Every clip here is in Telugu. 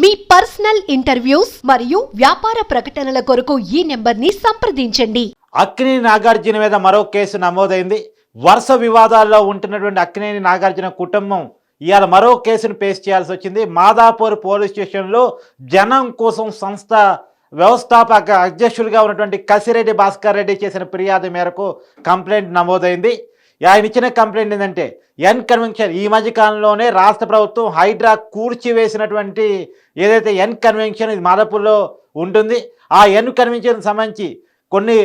మీ పర్సనల్ ఇంటర్వ్యూస్ మరియు వ్యాపార ప్రకటనల కొరకు ఈ నెంబర్ని సంప్రదించండి. అక్కినేని నాగార్జున మీద మరో కేసు నమోదైంది. వరుస వివాదాల్లో ఉంటున్నటువంటి అక్కినేని నాగార్జున కుటుంబం ఇవాళ మరో కేసును పేస్ చేయాల్సి వచ్చింది. మాదాపూర్ పోలీస్ స్టేషన్లో జనం కోసం సంస్థ వ్యవస్థాపక అధ్యక్షులుగా ఉన్నటువంటి కసిరెడ్డి భాస్కర్ రెడ్డి చేసిన ఫిర్యాదు మేరకు కంప్లైంట్ నమోదైంది. ఆయన ఇచ్చిన కంప్లైంట్ ఏంటంటే ఎన్ కన్వెన్షన్ ఈ మధ్య కాలంలోనే రాష్ట్ర ప్రభుత్వం హైడ్రా కూర్చివేసినటువంటి ఏదైతే ఎన్ కన్వెన్షన్ ఇది మాదాపూర్లో ఉంటుంది ఆ ఎన్ కన్వెన్షన్ సంబంధించి కొన్ని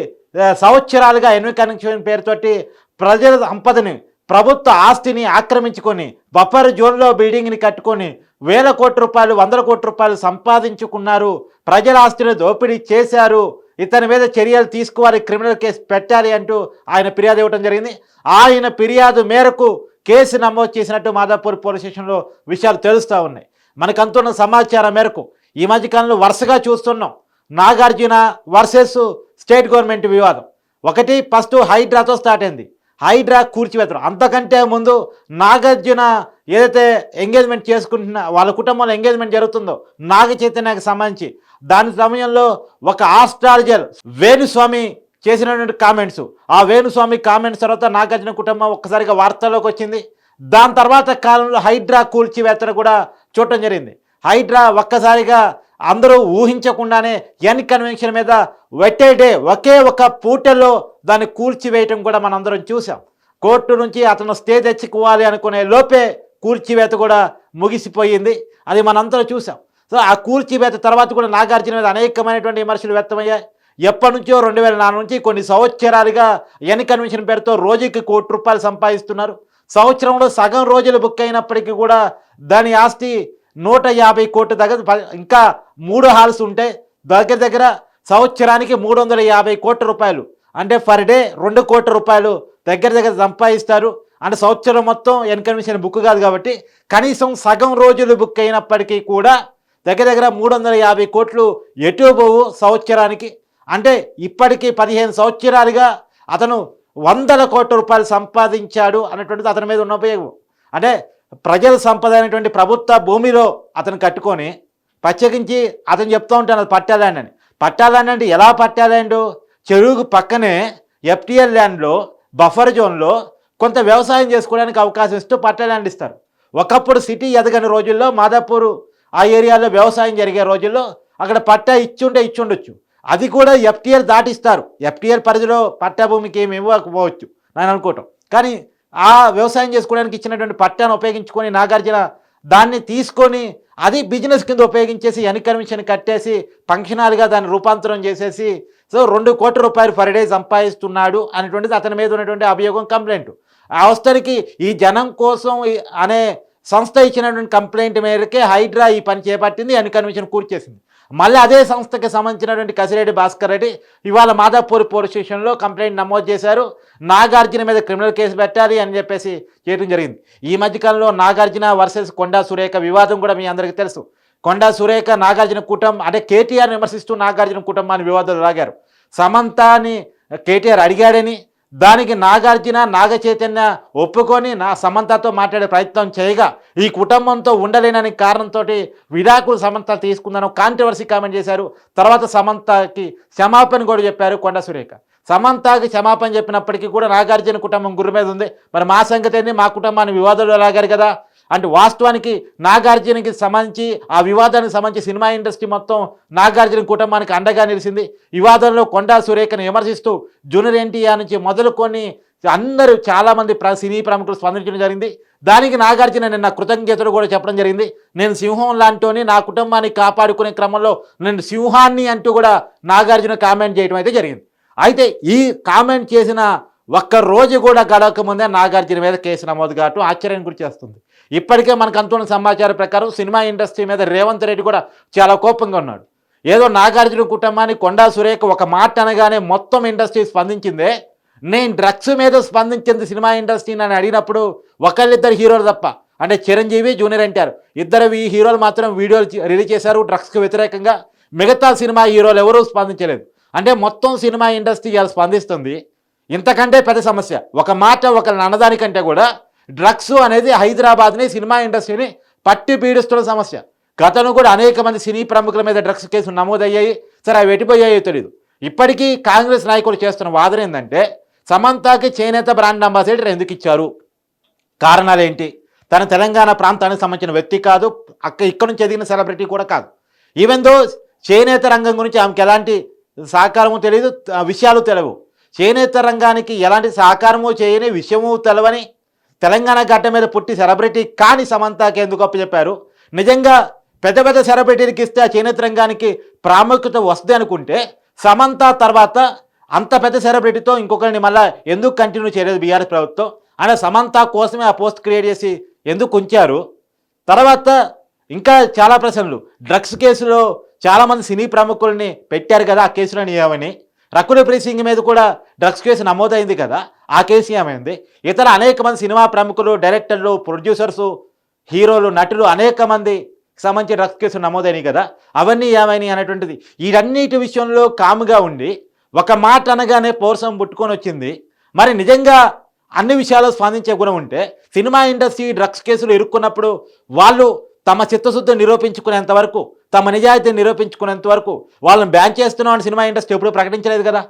సంవత్సరాలుగా ఎన్ కన్వెన్షన్ పేరుతోటి ప్రజల సంపదని ప్రభుత్వ ఆస్తిని ఆక్రమించుకొని బఫర్ జోన్లో బిల్డింగ్ని కట్టుకొని వేల కోట్ల రూపాయలు వందల కోట్ల రూపాయలు సంపాదించుకున్నారు ప్రజల ఆస్తిని దోపిడీ చేశారు ఇతని మీద చర్యలు తీసుకోవాలి క్రిమినల్ కేసు పెట్టాలి అంటూ ఆయన ఫిర్యాదు ఇవ్వడం జరిగింది. ఆయన ఫిర్యాదు మేరకు కేసు నమోదు చేసినట్టు మాదాపూర్ పోలీస్ స్టేషన్లో విషయాలు తెలుస్తూ ఉన్నాయి. మనకంతున్న సమాచారం మేరకు ఈ మధ్యకాలంలో వరుసగా చూస్తున్నాం. నాగార్జున వర్సెస్ స్టేట్ గవర్నమెంట్ వివాదం. ఒకటి ఫస్ట్ హైడ్రాతో స్టార్ట్ అయింది. హైడ్రా కూర్చివేతడం అంతకంటే ముందు నాగార్జున ఏదైతే ఎంగేజ్మెంట్ చేసుకుంటున్న వాళ్ళ కుటుంబంలో ఎంగేజ్మెంట్ జరుగుతుందో నాగ చైతన్యకి సంబంధించి దాని సమయంలో ఒక ఆస్ట్రాలజర్ వేణుస్వామి చేసినటువంటి కామెంట్స్ ఆ వేణుస్వామి కామెంట్స్ తర్వాత నాగార్జున కుటుంబం ఒక్కసారిగా వార్తల్లోకి వచ్చింది. దాని తర్వాత కాలంలో హైడ్రా కూల్చివేతను కూడా చూడటం జరిగింది. హైడ్రా ఒక్కసారిగా అందరూ ఊహించకుండానే ఎన్ కన్వెన్షన్ మీద వెట్టే డే ఒకే ఒక పూటలో దాన్ని కూల్చివేయటం కూడా మనందరం చూసాం కోర్టు నుంచి అతను స్టే తెచ్చుకోవాలి అనుకునే లోపే కూల్చివేత కూడా ముగిసిపోయింది. అది మనందరం చూసాం. సో ఆ కూల్చివేత తర్వాత కూడా నాగార్జున మీద అనేకమైనటువంటి విమర్శలు వ్యక్తమయ్యాయి. ఎప్పటి నుంచో రెండు వేల నాలుగు నుంచి కొన్ని సంవత్సరాలుగా ఎన్ కన్వెన్షన్ పేరుతో రోజుకి కోటి రూపాయలు సంపాదిస్తున్నారు. సంవత్సరంలో సగం రోజులు బుక్ అయినప్పటికీ కూడా దాని ఆస్తి నూట యాభై కోట్ల దగ్గర ప- ఇంకా మూడు హాల్స్ ఉంటే దగ్గర దగ్గర సంవత్సరానికి మూడు వందల యాభై కోట్ల రూపాయలు. అంటే పర్ డే రెండు కోట్ల రూపాయలు దగ్గర దగ్గర సంపాదిస్తారు. అంటే సంవత్సరం మొత్తం ఎన్ బుక్ కాదు కాబట్టి కనీసం సగం రోజులు బుక్ అయినప్పటికీ కూడా దగ్గర దగ్గర మూడు వందల యాభై కోట్లు ఎటు పోవు సంవత్సరానికి. అంటే ఇప్పటికీ పదిహేను సంవత్సరాలుగా అతను వందల కోట్ల రూపాయలు సంపాదించాడు అన్నటువంటిది అతని మీద ఉన్న ఉపయోగం. అంటే ప్రజల సంపద అనేటువంటి ప్రభుత్వ భూమిలో అతను కట్టుకొని ప్రత్యేకించి అతను చెప్తూ ఉంటాను అది పట్టా అని. పట్టా అంటే ఎలా పట్టా చెరువుకు పక్కనే ఎఫ్టీఎల్ ల్యాండ్లో బఫర్ జోన్లో కొంత వ్యవసాయం చేసుకోవడానికి అవకాశం ఇస్తూ పట్టా ఇస్తారు. ఒకప్పుడు సిటీ ఎదగని రోజుల్లో మాదాపూర్ ఆ ఏరియాలో వ్యవసాయం జరిగే రోజుల్లో అక్కడ పట్టా ఇచ్చుంటే ఇచ్చుండొచ్చు. అది కూడా ఎఫ్టీఆర్ దాటిస్తారు. ఎఫ్టీఆర్ పరిధిలో పట్టా భూమికి ఏమి ఇవ్వకపోవచ్చు. నేను అనుకోవటం. కానీ ఆ వ్యవసాయం చేసుకోవడానికి ఇచ్చినటువంటి పట్టాను ఉపయోగించుకొని నాగార్జున దాన్ని తీసుకొని అది బిజినెస్ కింద ఉపయోగించేసి ఎన్ కమిషన్ కట్టేసి ఫంక్షనాలుగా దాన్ని రూపాంతరం చేసేసి సో రెండు కోట్ల రూపాయలు పర్ డే సంపాదిస్తున్నాడు అనేటువంటిది అతని మీద ఉన్నటువంటి అభియోగం కంప్లైంట్ ఆ అవస్థలకి ఈ జనం కోసం అనే సంస్థ ఇచ్చినటువంటి కంప్లైంట్ మేరకే హైడ్రా ఈ పని చేపట్టింది అని కన్వెన్షన్ కూర్చేసింది మళ్ళీ అదే సంస్థకి సంబంధించినటువంటి కసిరెడ్డి భాస్కర్ రెడ్డి ఇవాళ మాదాపూర్ పోలీస్ స్టేషన్లో కంప్లైంట్ నమోదు చేశారు. నాగార్జున మీద క్రిమినల్ కేసు పెట్టాలి అని చెప్పేసి చేయడం జరిగింది. ఈ మధ్యకాలంలో నాగార్జున వర్సెస్ కొండా సురేఖ వివాదం కూడా మీ అందరికీ తెలుసు. కొండా సురేఖ నాగార్జున కుటుంబం అంటే కేటీఆర్ విమర్శిస్తూ నాగార్జున కుటుంబాన్ని వివాదాలు రాగారు సమంతాని కేటీఆర్ అడిగాడని దానికి నాగార్జున నాగ చైతన్య ఒప్పుకొని నా సమంతతో మాట్లాడే ప్రయత్నం చేయగా ఈ కుటుంబంతో ఉండలేనని కారణంతో విడాకులు సమంత తీసుకుందని కాంట్రవర్సీ కామెంట్ చేశారు. తర్వాత సమంతకి క్షమాపణ కూడా చెప్పారు కొండ సురేఖ. సమంతకి క్షమాపణ చెప్పినప్పటికీ కూడా నాగార్జున కుటుంబం గురి మీద ఉంది. మరి మా సంగతి మా కుటుంబాన్ని వివాదాలు లాగారు కదా. అంటే వాస్తవానికి నాగార్జునకి సంబంధించి ఆ వివాదానికి సంబంధించి సినిమా ఇండస్ట్రీ మొత్తం నాగార్జున కుటుంబానికి అండగా నిలిచింది. వివాదంలో కొండా సురేఖను విమర్శిస్తూ జూనియర్ ఎన్టీఆర్ నుంచి మొదలుకొని అందరూ చాలామంది ప్ర సినీ ప్రముఖులు స్పందించడం జరిగింది. దానికి నాగార్జున నిన్న కృతజ్ఞతలు కూడా చెప్పడం జరిగింది. నేను సింహం లాంటిని నా కుటుంబాన్ని కాపాడుకునే క్రమంలో నేను సింహాన్ని అంటూ కూడా నాగార్జున కామెంట్ చేయడం అయితే జరిగింది. అయితే ఈ కామెంట్ చేసిన ఒక్క రోజు కూడా గడవక ముందే నాగార్జున మీద కేసు నమోదు కావటం ఆశ్చర్యం గురి చేస్తుంది. ఇప్పటికే మనకు అంతున్న సమాచారం ప్రకారం సినిమా ఇండస్ట్రీ మీద రేవంత్ రెడ్డి కూడా చాలా కోపంగా ఉన్నాడు. ఏదో నాగార్జున కుటుంబాన్ని కొండా సురేఖ ఒక మాట అనగానే మొత్తం ఇండస్ట్రీ స్పందించిందే. నేను డ్రగ్స్ మీద స్పందించింది సినిమా ఇండస్ట్రీ అని అడిగినప్పుడు ఒకళ్ళిద్దరు హీరోలు తప్ప అంటే చిరంజీవి జూనియర్ ఎన్టీఆర్ ఇద్దరు ఈ హీరోలు మాత్రం వీడియోలు రిలీజ్ చేశారు డ్రగ్స్కి వ్యతిరేకంగా. మిగతా సినిమా హీరోలు ఎవరూ స్పందించలేదు. అంటే మొత్తం సినిమా ఇండస్ట్రీ ఇలా స్పందిస్తుంది. ఇంతకంటే పెద్ద సమస్య ఒక మాట ఒకరిని అన్నదానికంటే కూడా డ్రగ్స్ అనేది హైదరాబాద్ని సినిమా ఇండస్ట్రీని పట్టి పీడిస్తున్న సమస్య. గతంలో కూడా అనేక మంది సినీ ప్రముఖుల మీద డ్రగ్స్ కేసులు నమోదయ్యాయి. సరే అవి ఎటుపోయాయో తెలియదు ఇప్పటికీ కాంగ్రెస్ నాయకులు చేస్తున్న వాదన ఏంటంటే సమంతాకి చేనేత బ్రాండ్ అంబాసిడర్ ఎందుకు ఇచ్చారు? కారణాలు ఏంటి తన తెలంగాణ ప్రాంతానికి సంబంధించిన వ్యక్తి కాదు అక్క ఇక్కడ నుంచి ఎదిగిన సెలబ్రిటీ కూడా కాదు. ఈవెన్ దో చేనేత రంగం గురించి ఆమెకి ఎలాంటి సహకారము తెలియదు విషయాలు తెలవు. చేనేత రంగానికి ఎలాంటి సహకారము చేయని విషయము తెలవని తెలంగాణ గడ్డ మీద పుట్టి సెలబ్రిటీ కాని సమంతాకి ఎందుకు అప్పచెప్పారు నిజంగా పెద్ద పెద్ద సెలబ్రిటీలకు ఇస్తే ఆ చేనేత రంగానికి ప్రాముఖ్యత వస్తుంది అనుకుంటే సమంత తర్వాత అంత పెద్ద సెలబ్రిటీతో ఇంకొకరిని మళ్ళీ ఎందుకు కంటిన్యూ చేయలేదు బీఆర్ఎస్ ప్రభుత్వం? అనే సమంత కోసమే ఆ పోస్ట్ క్రియేట్ చేసి ఎందుకు ఉంచారు? తర్వాత ఇంకా చాలా ప్రశ్నలు. డ్రగ్స్ కేసులో చాలామంది సినీ ప్రముఖుల్ని పెట్టారు కదా ఆ కేసులను ఏమని? రకుల ప్రీసింగ్ మీద కూడా డ్రగ్స్ కేసు నమోదైంది కదా. ఆ కేసు ఏమైంది ఇతర అనేక మంది సినిమా ప్రముఖులు డైరెక్టర్లు ప్రొడ్యూసర్సు హీరోలు నటులు అనేక మంది సంబంధించి డ్రగ్స్ కేసులు నమోదైనవి కదా. అవన్నీ ఏమైనాయి అనేటువంటిది. వీటన్నిటి విషయంలో కాముగా ఉండి ఒక మాట అనగానే పౌరుషం పుట్టుకొని వచ్చింది. మరి నిజంగా అన్ని విషయాల్లో స్పందించే గుణం ఉంటే సినిమా ఇండస్ట్రీ డ్రగ్స్ కేసులు ఇరుక్కున్నప్పుడు వాళ్ళు తమ చిత్తశుద్ధి నిరూపించుకునేంత వరకు తమ నిజాయితీని నిరూపించుకునేంత వరకు వాళ్ళని బ్యాన్ చేస్తున్నామని సినిమా ఇండస్ట్రీ ఎప్పుడూ ప్రకటించలేదు కదా.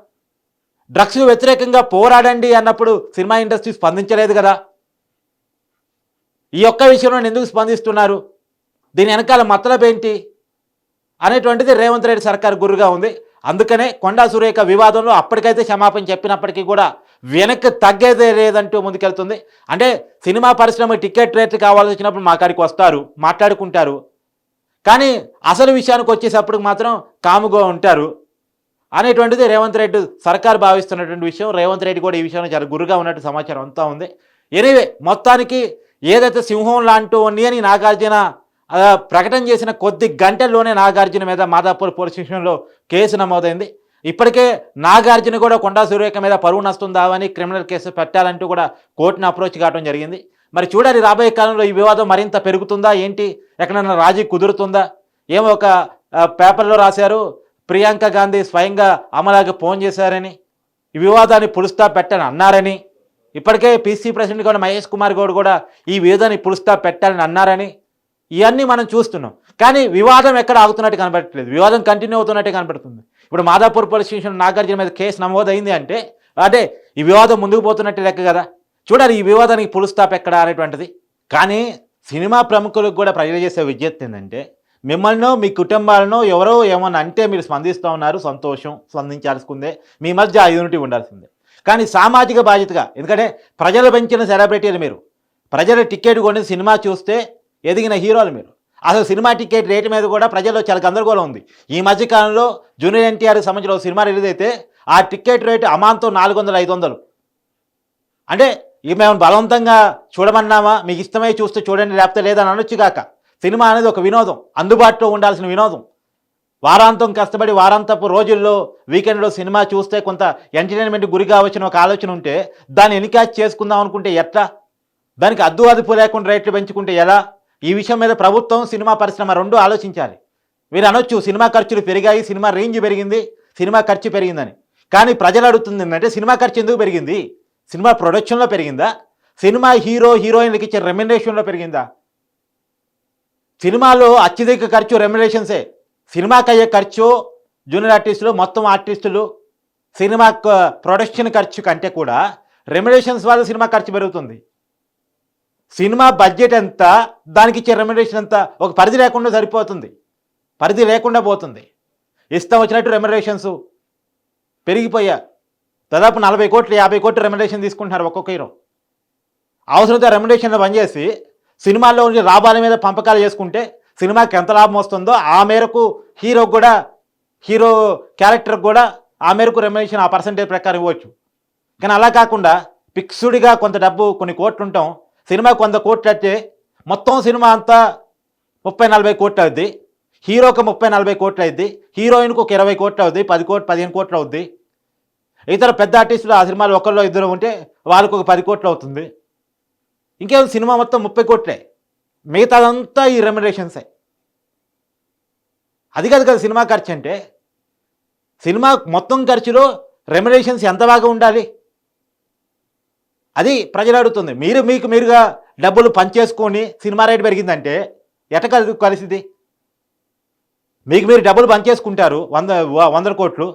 డ్రగ్స్ వ్యతిరేకంగా పోరాడండి అన్నప్పుడు సినిమా ఇండస్ట్రీ స్పందించలేదు కదా. ఈ ఒక్క విషయంలో ఎందుకు స్పందిస్తున్నారు? దీని వెనకాల మతలబ్ ఏంటి? అనేటువంటిది రేవంత్ రెడ్డి సర్కార్ గురుగా ఉంది. అందుకనే కొండా సురేఖ వివాదంలో అప్పటికైతే క్షమాపణ చెప్పినప్పటికీ కూడా వెనక్కి తగ్గేదే లేదంటూ ముందుకెళ్తుంది. అంటే సినిమా పరిశ్రమ టికెట్ రేట్లు కావాల్సి వచ్చినప్పుడు మా కాడికి వస్తారు మాట్లాడుకుంటారు. కానీ అసలు విషయానికి వచ్చేసప్పటికి మాత్రం కాముగా ఉంటారు. అనేటువంటిది రేవంత్ రెడ్డి సర్కార్ భావిస్తున్నటువంటి విషయం. రేవంత్ రెడ్డి కూడా ఈ విషయంలో చాలా గురుగా ఉన్నట్టు సమాచారం అంతా ఉంది. ఎనీవే మొత్తానికి ఏదైతే సింహం లాంటివన్నీ అని నాగార్జున ప్రకటన చేసిన కొద్ది గంటల్లోనే నాగార్జున మీద మాదాపూర్ పోలీస్ స్టేషన్లో కేసు నమోదైంది. ఇప్పటికే నాగార్జున కూడా కొండా సురేఖ మీద పరువు నష్టం దావని క్రిమినల్ కేసు పెట్టాలంటూ కూడా కోర్టును అప్రోచ్ కావడం జరిగింది. మరి చూడాలి రాబోయే కాలంలో ఈ వివాదం మరింత పెరుగుతుందా? ఏంటి? ఎక్కడైనా రాజీ కుదురుతుందా? ఏమో ఒక పేపర్లో రాశారు. ప్రియాంక గాంధీ స్వయంగా అమలాకి ఫోన్ చేశారని ఈ వివాదాన్ని పులుస్తా పెట్టని అన్నారని ఇప్పటికే పీసీ ప్రెసిడెంట్ కూడా మహేష్ కుమార్ గౌడ్ కూడా ఈ వివాదాన్ని పులుస్తా పెట్టాలని అన్నారని ఇవన్నీ మనం చూస్తున్నాం. కానీ వివాదం ఎక్కడ ఆగుతున్నట్టు కనబడట్లేదు. వివాదం కంటిన్యూ అవుతున్నట్టు కనబడుతుంది. ఇప్పుడు మాదాపూర్ పోలీస్ స్టేషన్ నాగార్జున మీద కేసు నమోదైంది అంటే అదే ఈ వివాదం ముందుకు పోతున్నట్టు లెక్క కదా. చూడాలి ఈ వివాదానికి పులు ఎక్కడ అనేటువంటిది. కానీ సినిమా ప్రముఖులకు కూడా ప్రజలు చేసే విజ్ఞప్తి ఏంటంటే మిమ్మల్నో మీ కుటుంబాలను ఎవరో ఏమన్నా అంటే మీరు స్పందిస్తూ ఉన్నారు సంతోషం స్పందించాల్సిందే మీ మధ్య ఆ యూనిటీ ఉండాల్సిందే. కానీ సామాజిక బాధ్యతగా ఎందుకంటే ప్రజలు పెంచిన సెలబ్రిటీలు మీరు. ప్రజల టికెట్ కొని సినిమా చూస్తే ఎదిగిన హీరోలు మీరు. అసలు సినిమా టికెట్ రేటు మీద కూడా ప్రజల్లో చాలా గందరగోళం ఉంది. ఈ మధ్యకాలంలో జూనియర్ ఎన్టీఆర్ సంబంధించిన సినిమా రిలీజ్ అయితే ఆ టికెట్ రేటు అమాంతం నాలుగు వందలు ఐదు వందలు. అంటే ఇవి మేము బలవంతంగా చూడమన్నామా? మీకు ఇష్టమై చూస్తే చూడండి లేకపోతే లేదని అనొచ్చుగాక సినిమా అనేది ఒక వినోదం అందుబాటులో ఉండాల్సిన వినోదం. వారాంతం కష్టపడి వారాంతపు రోజుల్లో వీకెండ్లో సినిమా చూస్తే కొంత ఎంటర్టైన్మెంట్ గురి కావచ్చిన ఒక ఆలోచన ఉంటే దాన్ని ఎన్కాచ్ చేసుకుందాం అనుకుంటే ఎట్లా? దానికి అద్దు అదుపు లేకుండా రేట్లు పెంచుకుంటే ఎలా? ఈ విషయం మీద ప్రభుత్వం సినిమా పరిశ్రమ రెండు ఆలోచించాలి. మీరు అనొచ్చు సినిమా ఖర్చులు పెరిగాయి సినిమా రేంజ్ పెరిగింది సినిమా ఖర్చు పెరిగిందని. కానీ ప్రజలు అడుగుతుంది ఏంటంటే సినిమా ఖర్చు ఎందుకు పెరిగింది? సినిమా ప్రొడక్షన్లో పెరిగిందా? సినిమా హీరో హీరోయిన్లకి ఇచ్చే రెమ్యునరేషన్లో పెరిగిందా? సినిమాలో అత్యధిక ఖర్చు రెమ్యులేషన్సే సినిమాకి అయ్యే ఖర్చు జూనియర్ ఆర్టిస్టులు మొత్తం ఆర్టిస్టులు సినిమా ప్రొడక్షన్ ఖర్చు కంటే కూడా రెమ్యులేషన్స్ వల్ల సినిమా ఖర్చు పెరుగుతుంది. సినిమా బడ్జెట్ ఎంత దానికి ఇచ్చే రెమ్యులేషన్ ఎంత ఒక పరిధి లేకుండా సరిపోతుంది. పరిధి లేకుండా పోతుంది. ఇష్టం వచ్చినట్టు రెమ్యులేషన్స్ పెరిగిపోయా దాదాపు నలభై కోట్లు యాభై కోట్లు రెమ్యులేషన్ తీసుకుంటున్నారు ఒక్కొక్క హీరో. అవసరంతో రెమ్యులేషన్లు పనిచేసి సినిమాల్లో ఉండే లాభాల మీద పంపకాలు చేసుకుంటే సినిమాకి ఎంత లాభం వస్తుందో ఆ మేరకు హీరో కూడా హీరో క్యారెక్టర్ కూడా ఆ మేరకు రెమ్యునరేషన్ ఆ పర్సంటేజ్ ప్రకారం ఇవ్వచ్చు. కానీ అలా కాకుండా ఫిక్స్డ్గా కొంత డబ్బు కొన్ని కోట్లు ఉంటాం సినిమా కొంత కోట్లు అయితే మొత్తం సినిమా అంతా ముప్పై నలభై కోట్లు అవుద్ది హీరోకి ముప్పై నలభై కోట్లు అవుద్ది హీరోయిన్కి ఒక ఇరవై కోట్లు అవుద్ది పది కోట్లు పదిహేను కోట్లు అవుద్ది. ఇతర పెద్ద ఆర్టిస్టులు ఆ సినిమాలు ఒకళ్ళు ఇద్దరు ఉంటే వాళ్ళకు ఒక పది కోట్లు అవుతుంది. ఇంకేం సినిమా మొత్తం ముప్పై కోట్లే. మిగతాదంతా ఈ రెమ్యునరేషన్సే. అది కాదు కదా సినిమా ఖర్చు అంటే. సినిమా మొత్తం ఖర్చులో రెమ్యునరేషన్స్ ఎంత బాగా ఉండాలి? అది ప్రజలు అడుగుతుంది మీరు మీకు మీరుగా డబ్బులు పంచేసుకొని సినిమా రేటు పెరిగిందంటే ఎట కలిసి కలిసింది మీకు మీరు డబ్బులు పంచేసుకుంటారు వంద వందల కోట్లు.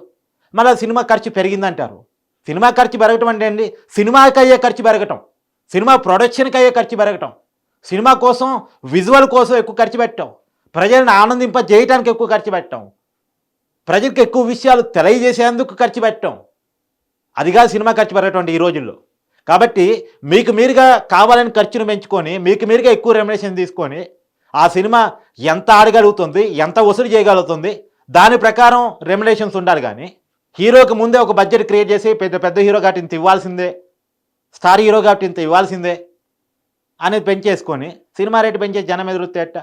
మళ్ళీ సినిమా ఖర్చు పెరిగిందంటారు. సినిమా ఖర్చు పెరగటం అంటే అండి సినిమాకి అయ్యే ఖర్చు పెరగటం. సినిమా ప్రొడక్షన్కి అయ్యే ఖర్చు పెరగటం. సినిమా కోసం విజువల్ కోసం ఎక్కువ ఖర్చు పెట్టాం ప్రజలను ఆనందింప చేయటానికి ఎక్కువ ఖర్చు పెట్టాం ప్రజలకు ఎక్కువ విషయాలు తెలియజేసేందుకు ఖర్చు పెట్టాం అదిగా సినిమా ఖర్చు పెరగటం ఈ రోజుల్లో. కాబట్టి మీకు మీరుగా కావాలని ఖర్చును పెంచుకొని మీకు మీరుగా ఎక్కువ రెమ్యునేషన్ తీసుకొని ఆ సినిమా ఎంత ఆడగలుగుతుంది ఎంత వసూలు చేయగలుగుతుంది దాని ప్రకారం రెమ్యునేషన్స్ ఉండాలి కానీ హీరోకి ముందే ఒక బడ్జెట్ క్రియేట్ చేసి పెద్ద పెద్ద హీరో కాబట్టి ఇవ్వాల్సిందే స్టార్ హీరో కాబట్టి ఇంత ఇవ్వాల్సిందే అనేది పెంచేసుకొని సినిమా రేటు పెంచే జనం ఎదురుతే ఎట్ట?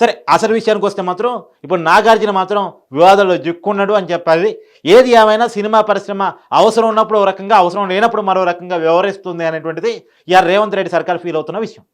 సరే అసలు విషయానికి వస్తే మాత్రం ఇప్పుడు నాగార్జున మాత్రం వివాదంలో జిక్కున్నాడు అని చెప్పాలి. ఏది ఏమైనా సినిమా పరిశ్రమ అవసరం ఉన్నప్పుడు ఒక రకంగా అవసరం లేనప్పుడు మరో రకంగా వ్యవహరిస్తుంది అనేటువంటిది ఇక రేవంత్ రెడ్డి సర్కార్ ఫీల్ అవుతున్న విషయం.